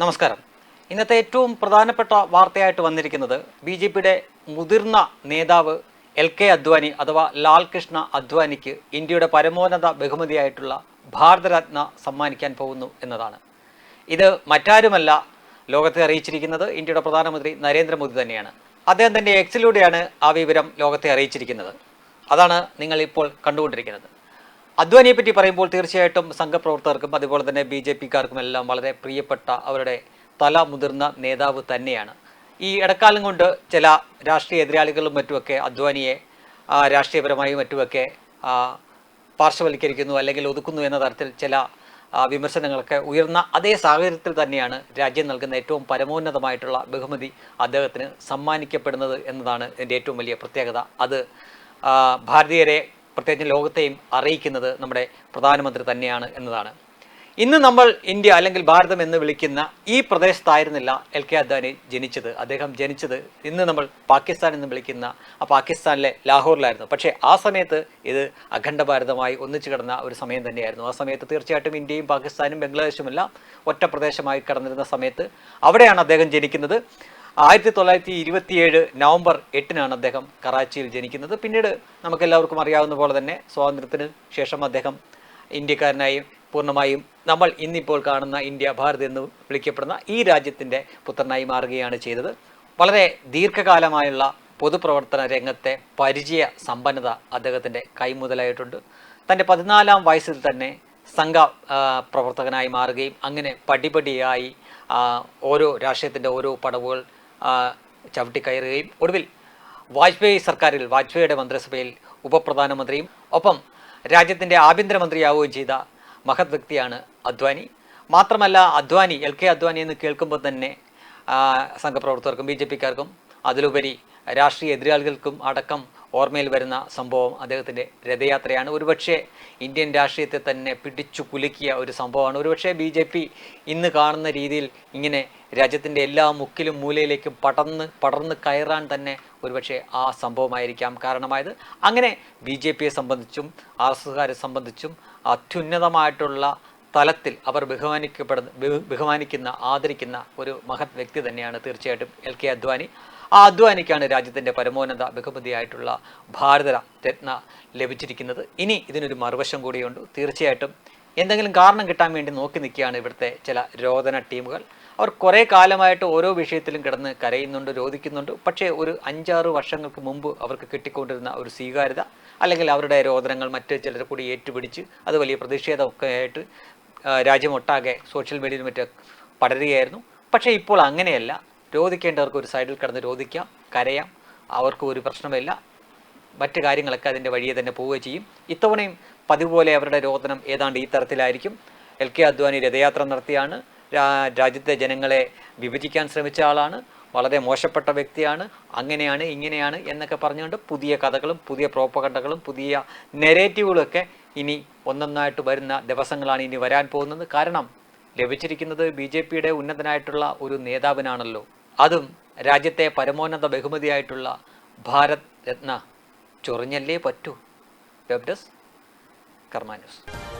നമസ്കാരം. ഇന്നത്തെ ഏറ്റവും പ്രധാനപ്പെട്ട വാർത്തയായിട്ട് വന്നിരിക്കുന്നത് ബി ജെ പിയുടെ മുതിർന്ന നേതാവ് എൽ കെ അദ്വാനി അഥവാ ലാൽ കൃഷ്ണ അദ്വാനിക്ക് ഇന്ത്യയുടെ പരമോന്നത ബഹുമതിയായിട്ടുള്ള ഭാരതരത്ന സമ്മാനിക്കാൻ പോകുന്നു എന്നതാണ്. ഇത് മറ്റാരുമല്ല ലോകത്തെ അറിയിച്ചിരിക്കുന്നത് ഇന്ത്യയുടെ പ്രധാനമന്ത്രി നരേന്ദ്രമോദി തന്നെയാണ്. അദ്ദേഹം തന്റെ എക്സിലൂടെയാണ് ആ വിവരം ലോകത്തെ അറിയിച്ചിരിക്കുന്നത്. അതാണ് നിങ്ങൾ ഇപ്പോൾ കണ്ടുകൊണ്ടിരിക്കുന്നത്. അദ്വാനിയെ പറ്റി പറയുമ്പോൾ തീർച്ചയായിട്ടും സംഘപ്രവർത്തകർക്കും അതുപോലെ തന്നെ ബി ജെ പിക്കാർക്കും എല്ലാം വളരെ പ്രിയപ്പെട്ട അവരുടെ തല മുതിർന്ന നേതാവ് തന്നെയാണ്. ഈ ഇടക്കാലം കൊണ്ട് ചില രാഷ്ട്രീയ എതിരാളികളും മറ്റുമൊക്കെ അദ്വാനിയെ രാഷ്ട്രീയപരമായും മറ്റുമൊക്കെ പാർശ്വവൽക്കരിക്കുന്നു അല്ലെങ്കിൽ ഒതുക്കുന്നു എന്ന തരത്തിൽ ചില വിമർശനങ്ങളൊക്കെ ഉയർന്ന അതേ സാഹചര്യത്തിൽ തന്നെയാണ് രാജ്യം നൽകുന്ന ഏറ്റവും പരമോന്നതമായിട്ടുള്ള ബഹുമതി അദ്ദേഹത്തിന് സമ്മാനിക്കപ്പെടുന്നത് എന്നതാണ് എന്റെ ഏറ്റവും വലിയ പ്രത്യേകത. അത് ഭാരതീയരെ പ്രത്യേകിച്ച് ലോകത്തെയും അറിയിക്കുന്നത് നമ്മുടെ പ്രധാനമന്ത്രി തന്നെയാണ് എന്നതാണ്. ഇന്ന് നമ്മൾ ഇന്ത്യ അല്ലെങ്കിൽ ഭാരതം എന്ന് വിളിക്കുന്ന ഈ പ്രദേശത്തായിരുന്നില്ല എൽ കെ അദ്വാനി ജനിച്ചത്. അദ്ദേഹം ജനിച്ചത് ഇന്ന് നമ്മൾ പാകിസ്ഥാൻ എന്ന് വിളിക്കുന്ന ആ പാകിസ്ഥാനിലെ ലാഹോറിലായിരുന്നു. പക്ഷേ ആ സമയത്ത് ഇത് അഖണ്ഡ ഭാരതമായി ഒന്നിച്ചു കിടന്ന ഒരു സമയം തന്നെയായിരുന്നു. ആ സമയത്ത് തീർച്ചയായിട്ടും ഇന്ത്യയും പാകിസ്ഥാനും ബംഗ്ലാദേശുമെല്ലാം ഒറ്റ പ്രദേശമായി കടന്നിരുന്ന സമയത്ത് അവിടെയാണ് അദ്ദേഹം ജനിക്കുന്നത്. ആയിരത്തി തൊള്ളായിരത്തി ഇരുപത്തിയേഴ് നവംബർ എട്ടിനാണ് അദ്ദേഹം കറാച്ചിയിൽ ജനിക്കുന്നത്. പിന്നീട് നമുക്കെല്ലാവർക്കും അറിയാവുന്ന പോലെ തന്നെ സ്വാതന്ത്ര്യത്തിന് ശേഷം അദ്ദേഹം ഇന്ത്യക്കാരനായും പൂർണമായും നമ്മൾ ഇന്നിപ്പോൾ കാണുന്ന ഇന്ത്യ ഭാരത് എന്ന് വിളിക്കപ്പെടുന്ന ഈ രാജ്യത്തിന്റെ പുത്രനായി മാറുകയാണ് ചെയ്തത്. വളരെ ദീർഘകാലമായുള്ള പൊതുപ്രവർത്തന രംഗത്തെ പരിചയ സമ്പന്നത അദ്ദേഹത്തിന്റെ കൈമുതലായിട്ടുണ്ട് തന്റെ പതിനാലാം വയസ്സിൽ തന്നെ സംഘ പ്രവർത്തകനായി മാറുകയും അങ്ങനെ പടിപടിയായി ഓരോ രാഷ്ട്രീയത്തിന്റെ ഓരോ പടവുകൾ ആ, ചവിട്ടിക്കയറുകയും ഒടുവിൽ വാജ്പേയി സർക്കാരിൽ വാജ്പേയിയുടെ മന്ത്രിസഭയിൽ ഉപപ്രധാനമന്ത്രിയും ഒപ്പം രാജ്യത്തിന്റെ ആഭ്യന്തരമന്ത്രിയാവുകയും ചെയ്ത മഹത് വ്യക്തിയാണ് അദ്വാനി. മാത്രമല്ല അദ്വാനി എൽ കെ അദ്വാനി എന്ന് കേൾക്കുമ്പോൾ തന്നെ സംഘപ്രവർത്തകർക്കും ബി ജെ പിക്കാർക്കും അതിലുപരി രാഷ്ട്രീയ എതിരാളികൾക്കും അടക്കം ഓർമ്മയിൽ വരുന്ന സംഭവം അദ്ദേഹത്തിന്റെ രഥയാത്രയാണ്. ഒരുപക്ഷെ ഇന്ത്യൻ രാഷ്ട്രീയത്തെ തന്നെ പിടിച്ചു കുലുക്കിയ ഒരു സംഭവമാണ്. ഒരുപക്ഷെ ബി ജെ പി ഇന്ന് കാണുന്ന രീതിയിൽ ഇങ്ങനെ രാജ്യത്തിന്റെ എല്ലാ മുക്കിലും മൂലയിലേക്കും പടർന്ന് പടർന്ന് കയറാൻ തന്നെ ഒരുപക്ഷെ ആ സംഭവമായിരിക്കാം കാരണമായത്. അങ്ങനെ ബി ജെ പിയെ സംബന്ധിച്ചും ആർ എസ് എസ്കാരെ സംബന്ധിച്ചും അത്യുന്നതമായിട്ടുള്ള തലത്തിൽ അവർ ബഹുമാനിക്കപ്പെടുന്ന ബഹുമാനിക്കുന്ന ആദരിക്കുന്ന ഒരു മഹത് വ്യക്തി തന്നെയാണ് തീർച്ചയായിട്ടും എൽ കെ അദ്വാനി. ആ അദ്വാനിക്കാണ് രാജ്യത്തിന്റെ പരമോന്നത ബഹുമതിയായിട്ടുള്ള ഭാരത രത്ന ലഭിച്ചിരിക്കുന്നത്. ഇനി ഇതിനൊരു മറുവശം കൂടിയുണ്ട്. തീർച്ചയായിട്ടും എന്തെങ്കിലും കാരണം കിട്ടാൻ വേണ്ടി നോക്കി നിൽക്കുകയാണ് ഇവിടുത്തെ ചില രോദന ടീമുകൾ. അവർ കുറേ കാലമായിട്ട് ഓരോ വിഷയത്തിലും കിടന്ന് കരയുന്നുണ്ട് രോധിക്കുന്നുണ്ട് പക്ഷേ ഒരു അഞ്ചാറ് വർഷങ്ങൾക്ക് മുമ്പ് അവർക്ക് കിട്ടിക്കൊണ്ടിരുന്ന ഒരു സ്വീകാര്യത അല്ലെങ്കിൽ അവരുടെ രോദനങ്ങൾ മറ്റ് ചിലർ കൂടി ഏറ്റുപിടിച്ച് അത് വലിയ പ്രതിഷേധമൊക്കെ ആയിട്ട് രാജ്യമൊട്ടാകെ സോഷ്യൽ മീഡിയയിൽ മറ്റ് പടരുകയായിരുന്നു. പക്ഷേ ഇപ്പോൾ അങ്ങനെയല്ല. രോധിക്കേണ്ടവർക്ക് ഒരു സൈഡിൽ കിടന്ന് രോധിക്കാം കരയാം. അവർക്ക് ഒരു പ്രശ്നമില്ല മറ്റു കാര്യങ്ങളൊക്കെ അതിന്റെ വഴിയെ തന്നെ പോവുകയും ചെയ്യും. ഇത്തവണയും പതിവ് പോലെ അവരുടെ രോദനം ഏതാണ്ട് ഈ തരത്തിലായിരിക്കും. എൽ കെ അദ്വാനി രഥയാത്ര നടത്തിയാണ്. രാജ്യത്തെ ജനങ്ങളെ വിഭജിക്കാൻ ശ്രമിച്ച ആളാണ്. വളരെ മോശപ്പെട്ട വ്യക്തിയാണ് അങ്ങനെയാണ് ഇങ്ങനെയാണ് എന്നൊക്കെ പറഞ്ഞുകൊണ്ട് പുതിയ കഥകളും പുതിയ പ്രോപ്പകണ്ടകളും പുതിയ നെരേറ്റീവുകളൊക്കെ ഇനി ഒന്നൊന്നായിട്ട് വരുന്ന ദിവസങ്ങളാണ് ഇനി വരാൻ പോകുന്നത്. കാരണം ലഭിച്ചിരിക്കുന്നത് ബി ജെ പിയുടെ ഉന്നതനായിട്ടുള്ള ഒരു നേതാവിനാണല്ലോ. അതും രാജ്യത്തെ പരമോന്നത ബഹുമതിയായിട്ടുള്ള ഭാരത് രത്ന. ചൊറിഞ്ഞല്ലേ പറ്റൂ? വെബ് ഡെസ്ക് കർമ്മ ന്യൂസ്